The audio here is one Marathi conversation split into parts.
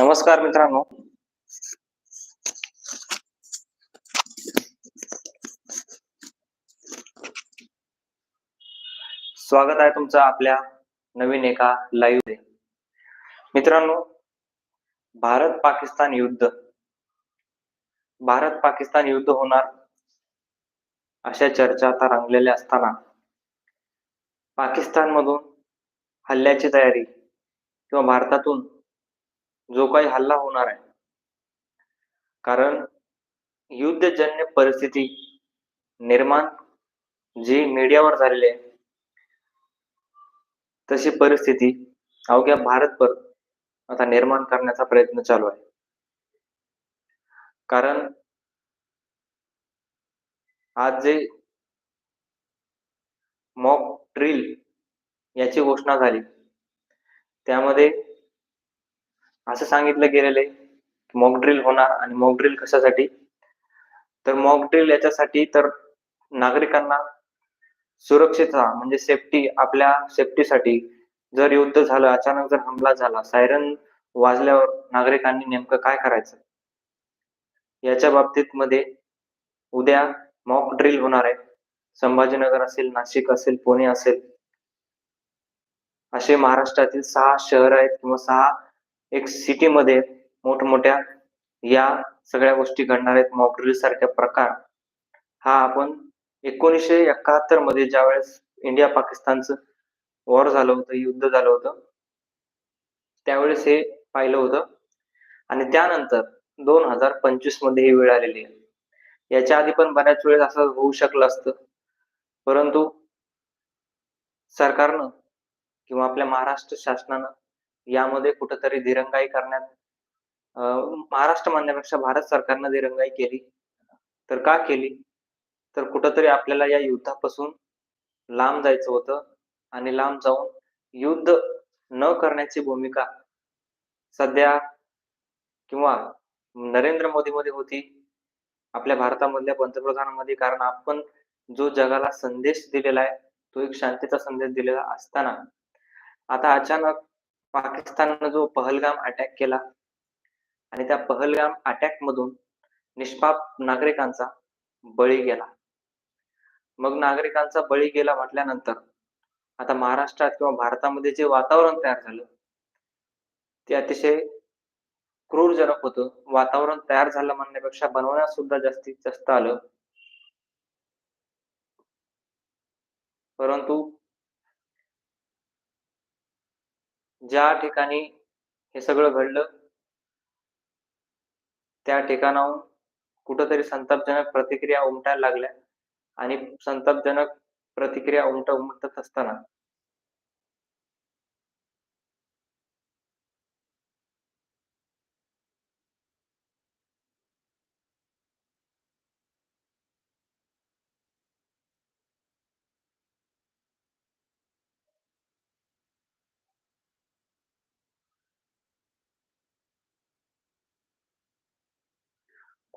नमस्कार मित्रांनो. स्वागत आहे तुमचं आपल्या नवीन एका लाईव्ह मित्रांनो भारत पाकिस्तान युद्ध. भारत पाकिस्तान युद्ध होणार अशा चर्चा आता रंगलेल्या असताना पाकिस्तान मधून हल्ल्याची तयारी किंवा भारतातून जो काही हल्ला होणार आहे. कारण युद्धजन्य परिस्थिती निर्माण जी मीडियावर झालेली आहे तशी परिस्थिती अवघ्या भारतभर आता निर्माण करण्याचा प्रयत्न चालू आहे. कारण आज जे मॉक ड्रिल याची घोषणा झाली त्यामध्ये असं सांगितलं गेलेलं आहे. मॉक ड्रिल होणार आणि मॉक ड्रिल कशासाठी? तर मॉक ड्रिल याच्यासाठी तर नागरिकांना सुरक्षेचा म्हणजे सेफ्टी आपल्या सेफ्टीसाठी जर युद्ध झालं अचानक जर हमला झाला सायरन वाजल्यावर नागरिकांनी नेमकं काय करायचं? याच्या बाबतीत मध्ये उद्या मॉक ड्रिल होणार आहे. संभाजीनगर असेल नाशिक असेल पुणे असेल असे महाराष्ट्रातील सहा शहर आहेत किंवा सहा एक सिटीमध्ये मोठमोठ्या या सगळ्या गोष्टी घडणार आहेत. मॉकड्रिल सारख्या प्रकार. हा आपण एकोणीसशे एकाहत्तरमध्ये ज्या वेळेस इंडिया पाकिस्तानचं वॉर झालं होतं युद्ध झालं होतं त्यावेळेस हे पाहिलं होतं. आणि त्यानंतर दोन हजार पंचवीसमध्ये ही वेळ आलेली आहे. याच्या आधी पण बऱ्याच वेळेस असं होऊ शकलं असतं. परंतु सरकारनं किंवा आपल्या महाराष्ट्र शासनानं यामध्ये कुठंतरी दिरंगाई करण्यात महाराष्ट्र म्हणण्यापेक्षा भारत सरकारनं दिरंगाई केली. तर का केली? तर कुठंतरी आपल्याला या युद्धापासून लांब जायचं होतं आणि लांब जाऊन युद्ध न करण्याची भूमिका सध्या किंवा नरेंद्र मोदी मध्ये होती आपल्या भारतामधल्या पंतप्रधानांमध्ये. कारण आपण जो जगाला संदेश दिलेला आहे तो एक शांतीचा संदेश दिलेला असताना आता अचानक पाकिस्ताननं जो पहलगाम अटॅक केला आणि त्या पहलगाम अटॅक मधून निष्पाप नागरिकांचा बळी गेला. मग नागरिकांचा बळी गेला म्हटल्यानंतर आता महाराष्ट्रात किंवा भारतामध्ये जे वातावरण तयार झालं ते अतिशय क्रूरजनक होतं. वातावरण तयार झालं म्हणण्यापेक्षा बनवण्यात सुद्धा जास्तीत जास्त आलं. परंतु ज्या ठिकाणी हे सगळं घडलं त्या ठिकाणाहून कुठंतरी संतापजनक प्रतिक्रिया उमटायला लागल्या आणि संतापजनक प्रतिक्रिया उमट उमटत असताना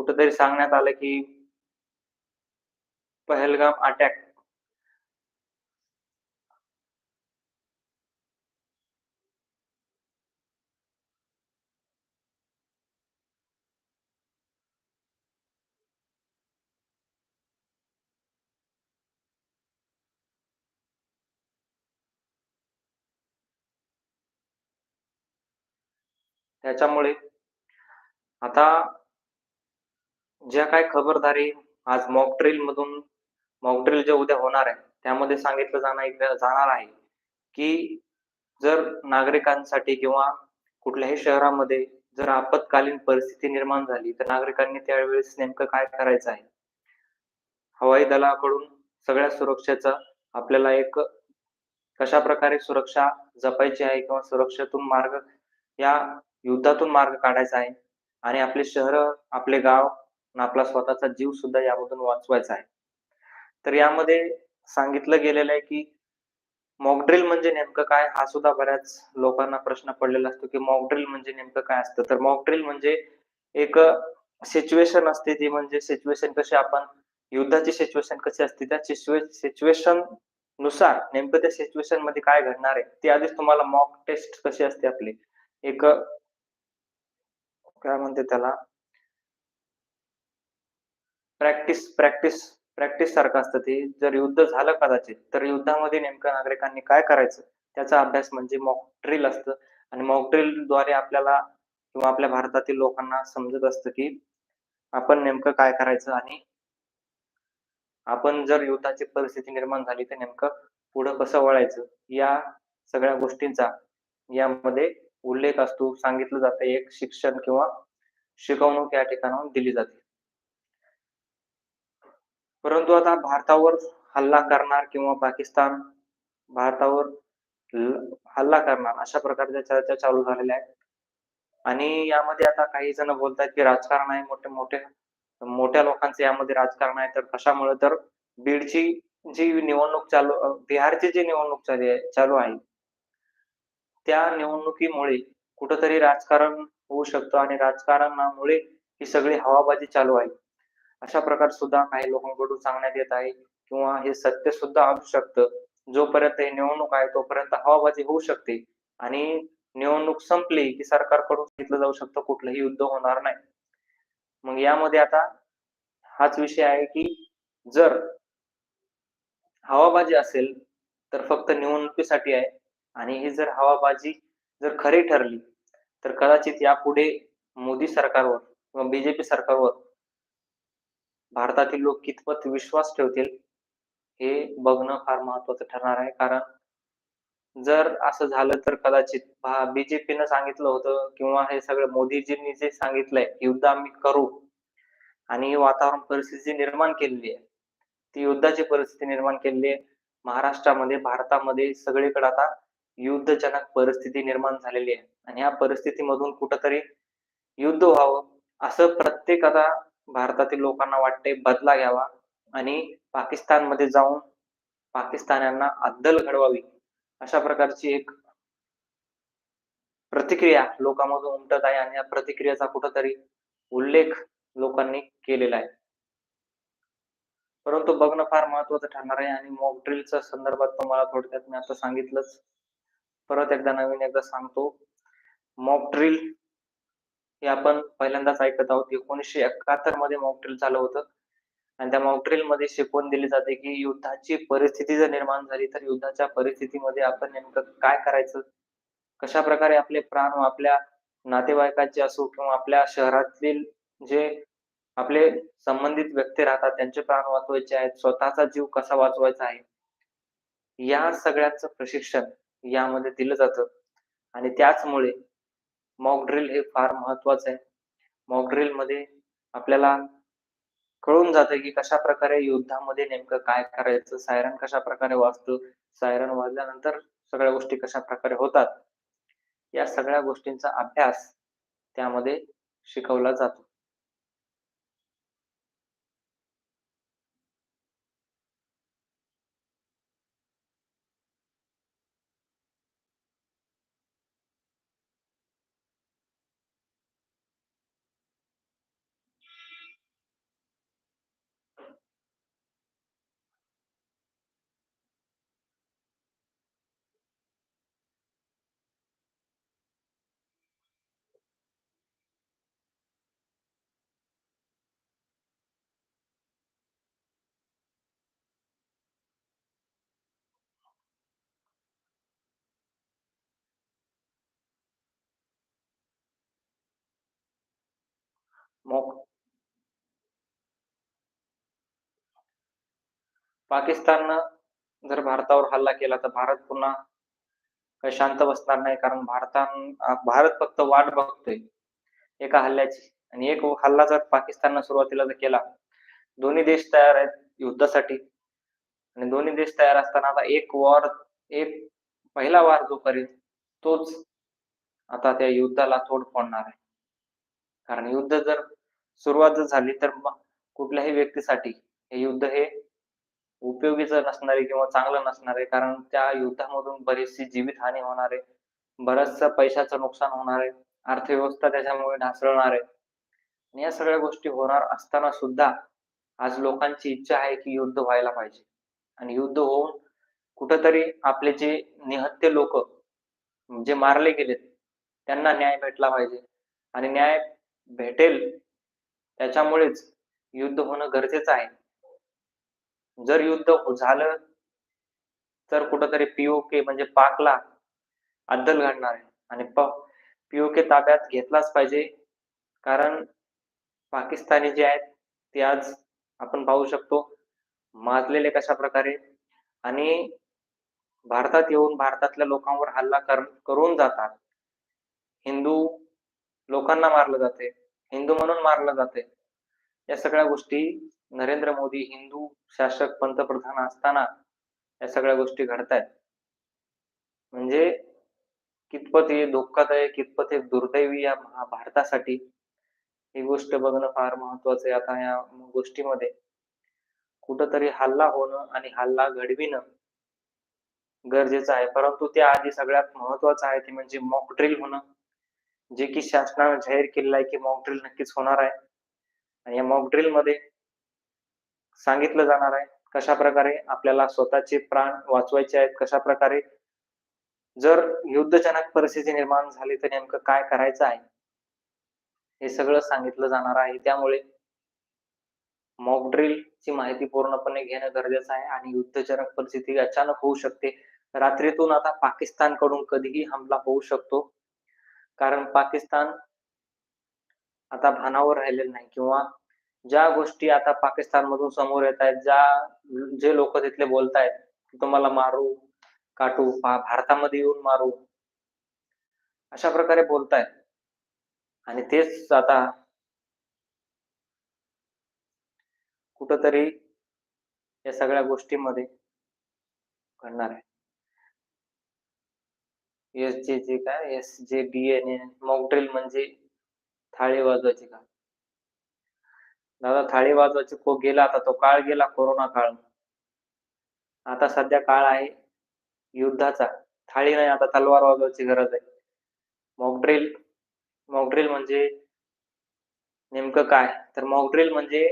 कुठंतरी सांगण्यात आलं की पहलगाम अटॅक त्याच्यामुळे आता ज्या काय खबरदारी आज मॉक ड्रिल मधून मॉक ड्रिल जे उद्या होणार आहे त्यामध्ये सांगितलं जाणार जाणार आहे की जर नागरिकांसाठी किंवा कुठल्याही शहरामध्ये जर आपत्कालीन परिस्थिती निर्माण झाली तर नागरिकांनी त्यावेळेस नेमकं काय करायचं आहे? हवाई दलाकडून सगळ्या सुरक्षेचा आपल्याला एक कशा प्रकारे सुरक्षा जपायची आहे किंवा सुरक्षेतून मार्ग या युद्धातून मार्ग काढायचा आहे आणि आपले शहर आपले गाव आणि आपला स्वतःचा जीव सुद्धा यामधून वाचवायचा आहे. तर यामध्ये सांगितलं गेलेलं आहे की मॉकड्रिल म्हणजे नेमकं काय? हा सुद्धा बऱ्याच लोकांना प्रश्न पडलेला असतो की मॉकड्रिल म्हणजे नेमकं काय असतं? तर मॉकड्रिल म्हणजे एक सिच्युएशन असते ती म्हणजे सिच्युएशन कशी आपण युद्धाची सिच्युएशन कशी असते? त्या सिच्युएशननुसार नेमकं त्या सिच्युएशनमध्ये काय घडणार आहे? ती आधीच तुम्हाला मॉक टेस्ट कशी असते आपली? एक काय म्हणते त्याला? प्रॅक्टिस प्रॅक्टिस प्रॅक्टिस सारखं असतं ते. जर युद्ध झालं कदाचित तर युद्धामध्ये नेमकं नागरिकांनी काय करायचं? त्याचा अभ्यास म्हणजे मॉक ड्रिल असतं. आणि मॉक ड्रिलद्वारे आपल्याला किंवा आपल्या भारतातील लोकांना समजत असतं की आपण नेमकं काय करायचं आणि आपण जर युद्धाची परिस्थिती निर्माण झाली तर नेमकं पुढं कसं वळायचं? या सगळ्या गोष्टींचा यामध्ये उल्लेख असतो. सांगितलं जातं एक शिक्षण किंवा शिकवणूक या ठिकाणाहून दिली जाते. परंतु आता भारतावर हल्ला करणार किंवा पाकिस्तान भारतावर हल्ला करणार अशा प्रकारच्या चर्चा चालू झालेल्या आहेत. आणि यामध्ये आता काही जण बोलतात की राजकारण आहे मोठे मोठे मोठ्या लोकांचे यामध्ये राजकारण आहे. तर कशामुळे? तर बीडची जी निवडणूक चालू बिहारची जी निवडणूक चालू आहे चालू आहे त्या निवडणुकीमुळे कुठंतरी राजकारण होऊ शकतं आणि राजकारणामुळे ही सगळी हवाबाजी चालू आहे. अशा प्रकार सुद्धा काही लोकांकडून सांगण्यात येत आहे किंवा हे सत्य सुद्धा असू शकतं. जोपर्यंत हे निवडणूक आहे तोपर्यंत हवाबाजी होऊ शकते. आणि निवडणूक संपली की सरकारकडून घेतलं जाऊ शकतं कुठलंही युद्ध होणार नाही. मग यामध्ये आता हाच विषय आहे की जर हवाबाजी असेल तर फक्त निवडणुकीसाठी आहे. आणि ही जर हवाबाजी जर खरी ठरली तर कदाचित यापुढे मोदी सरकारवर किंवा बीजेपी सरकारवर भारतातील लोक कितपत विश्वास ठेवतील हे बघणं फार महत्वाचं ठरणार आहे. कारण जर असं झालं तर कदाचित बीजेपीनं सांगितलं होतं किंवा हे सगळं मोदीजींनी जे सांगितलंय युद्ध आम्ही करू आणि वातावरण परिस्थिती निर्माण केलेली आहे. ती युद्धाची परिस्थिती निर्माण केलेली आहे. महाराष्ट्रामध्ये भारतामध्ये सगळीकडे आता युद्धजनक परिस्थिती निर्माण झालेली आहे. आणि या परिस्थितीमधून कुठंतरी युद्ध व्हावं असं प्रत्येक आता भारतातील लोकांना वाटते बदला घ्यावा आणि पाकिस्तानमध्ये जाऊन पाकिस्तान्यांना अद्दल घडवावी अशा प्रकारची एक प्रतिक्रिया लोकांमधून उमटत आहे आणि या प्रतिक्रियेचा कुठंतरी उल्लेख लोकांनी केलेला आहे. परंतु बघणं फार महत्वाचं ठरणार आहे आणि मॉक ड्रिलच्या संदर्भात तुम्हाला थोडक्यात मी आता सांगितलंच. परत एकदा नवीन एकदा सांगतो. मॉक ड्रिल हे आपण पहिल्यांदाच ऐकत आहोत. एकोणीसशे एकाहत्तरमध्ये मॉकड्रिल झालं होतं. आणि त्या मॉकड्रिलमध्ये शिकवून दिली जाते की युद्धाची परिस्थिती जर निर्माण झाली तर युद्धाच्या परिस्थितीमध्ये आपण नेमकं काय करायचं? कशा प्रकारे आपले प्राण आपल्या नातेवाईकांचे असो किंवा आपल्या शहरातील जे आपले संबंधित व्यक्ती राहतात त्यांचे प्राण वाचवायचे आहेत स्वतःचा जीव कसा वाचवायचा आहे? या सगळ्याच प्रशिक्षण यामध्ये दिलं जातं. आणि त्याचमुळे मॉक ड्रिल हे फार महत्वाचं आहे. मॉक ड्रिलमध्ये आपल्याला कळून जातं की कशा प्रकारे युद्धामध्ये नेमकं काय करायचं सायरन कशा प्रकारे वाजतं सायरन वाजल्यानंतर सगळ्या गोष्टी कशा प्रकारे होतात या सगळ्या गोष्टींचा अभ्यास त्यामध्ये शिकवला जातो. पाकिस्ताननं जर भारतावर हल्ला केला तर भारत पुन्हा काही शांत बसणार नाही कारण भारतान भारत फक्त वाट बघतोय एका हल्ल्याची. आणि एक हल्ला जर पाकिस्ताननं सुरुवातीला जर केला दोन्ही देश तयार आहेत युद्धासाठी. आणि दोन्ही देश तयार असताना आता एक वॉर एक पहिला वार जो करेल तोच आता त्या युद्धाला तोड फोडणार आहे. कारण युद्ध जर सुरुवात जर झाली तर कुठल्याही व्यक्तीसाठी हे युद्ध हे उपयोगीच नसणारे किंवा चांगलं नसणारे कारण त्या युद्धामधून बरीचशी जीवितहानी होणार आहे. बरचसं पैशाचं नुकसान होणार आहे. अर्थव्यवस्था त्याच्यामुळे ढासळणार आहे. या सगळ्या गोष्टी होणार असताना सुद्धा आज लोकांची इच्छा आहे की युद्ध व्हायला पाहिजे. आणि युद्ध होऊन कुठंतरी आपले जे निहत्य लोक जे मारले गेलेत त्यांना न्याय भेटला पाहिजे. आणि न्याय भेटेल त्याच्यामुळेच युद्ध होणं गरजेचं आहे. जर युद्ध हो-, झालं तर कुठंतरी पीओके म्हणजे पाकला अद्दल घडणार आहे. आणि पीओके ताब्यात घेतलाच पाहिजे. कारण पाकिस्तानी जे आहेत ते आज आपण पाहू शकतो माजलेले कशा प्रकारे आणि भारतात येऊन भारतातल्या लोकांवर हल्ला कर करून जातात. हिंदू लोकांना मारलं जाते. हिंदू म्हणून मारलं जाते. या सगळ्या गोष्टी नरेंद्र मोदी हिंदू शासक पंतप्रधान असताना या सगळ्या गोष्टी घडतायत. म्हणजे कितपत हे धोकादायक कितपत हे दुर्दैवी या भारतासाठी ही गोष्ट बघणं फार महत्वाचं आहे. आता या गोष्टीमध्ये कुठंतरी हल्ला होणं आणि हल्ला घडविणं गरजेचं आहे. परंतु त्या आधी सगळ्यात महत्वाचं आहे ते म्हणजे मॉक ड्रिल होणं. जे की शासनानं जाहीर केलेलं आहे की मॉक ड्रिल नक्कीच होणार आहे. आणि या मॉक ड्रिलमध्ये सांगितलं जाणार आहे कशा प्रकारे आपल्याला स्वतःचे प्राण वाचवायचे आहेत कशा प्रकारे जर युद्धजनक परिस्थिती निर्माण झाली तर नेमकं काय करायचं आहे? हे सगळं सांगितलं जाणार आहे. त्यामुळे मॉक ड्रिल ची माहिती पूर्णपणे घेणं गरजेचं आहे आणि युद्धजनक परिस्थिती अचानक होऊ शकते. रात्रीतून आता पाकिस्तानकडून कधीही हमला होऊ शकतो. कारण पाकिस्तान आता भानावर राहिलेलं नाही किंवा ज्या गोष्टी आता पाकिस्तान मधून समोर येत आहेत ज्या जे लोक तिथले बोलतायत की तुम्हाला मारू काटू भारतामध्ये येऊन मारू अशा प्रकारे बोलतायत. आणि तेच आता कुठंतरी या सगळ्या गोष्टींमध्ये घडणार आहे. एस जे जे काय? एस जे डी एन मॉकड्रिल म्हणजे थाळी वाजवायची का? दादा थाळी वाजवायची को गेला आता तो काळ गेला कोरोना काळ. आता सध्या काळ आहे युद्धाचा. थाळी नाही आता तलवार वाजवायची गरज आहे. मॉकड्रिल मॉकड्रिल म्हणजे नेमकं काय? तर मॉकड्रिल म्हणजे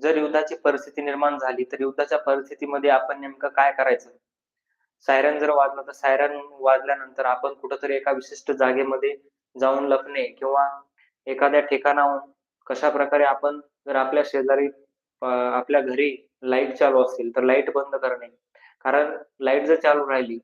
जर युद्धाची परिस्थिती निर्माण झाली तर युद्धाच्या परिस्थितीमध्ये आपण नेमकं काय करायचं? सायरन जर वाजला तर सायरन वाजल्यानंतर आपण कुठंतरी एका विशिष्ट जागेमध्ये जाऊन लपणे किंवा एखाद्या ठिकाणाहून कशा प्रकारे आपण जर आपल्या शेजारी आपल्या घरी लाइट चालू असेल तर लाइट बंद करणे. कारण लाइट जर चालू राहिली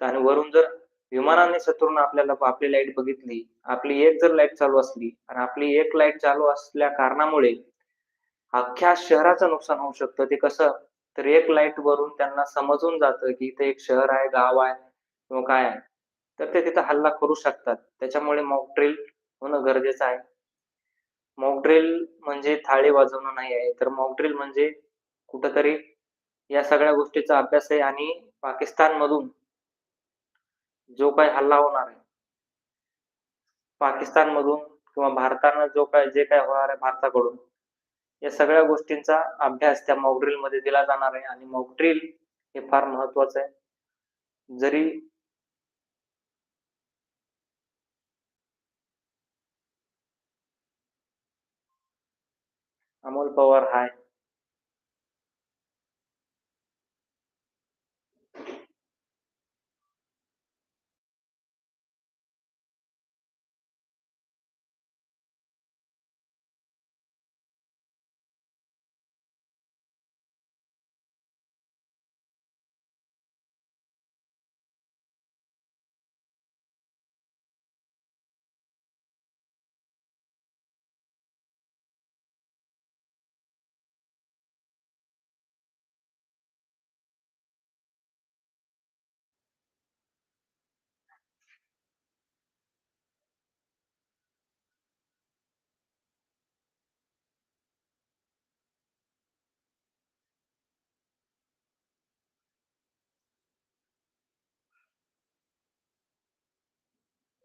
आणि वरून जर विमानाने शत्रून आपल्याला आपली लाइट बघितली आपली एक जर लाइट चालू असली आणि आपली एक लाइट चालू असल्या कारणामुळे अख्ख्या शहराचं नुकसान होऊ शकतं. ते कसं तर एक लाइट वरून त्यांना समजून जातं की इथे एक शहर आहे गाव आहे किंवा काय आहे. तर ते तिथं हल्ला करू शकतात. त्याच्यामुळे मॉक ड्रिल होणं गरजेचं आहे. मॉक ड्रिल म्हणजे थाळी वाजवणं नाही आहे. तर मॉक ड्रिल म्हणजे कुठंतरी या सगळ्या गोष्टीचा अभ्यास आहे आणि पाकिस्तान मधून जो काही हल्ला होणार आहे पाकिस्तान मधून किंवा भारतानं जो काय जे काय होणार आहे भारताकडून या सगळ्या गोष्टींचा अभ्यास त्या मॉकड्रिलमध्ये दिला जाणार आहे आणि मॉकड्रिल हे फार महत्वाचं आहे. जरी अमोल पवार हाय.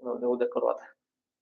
उद्या करू आता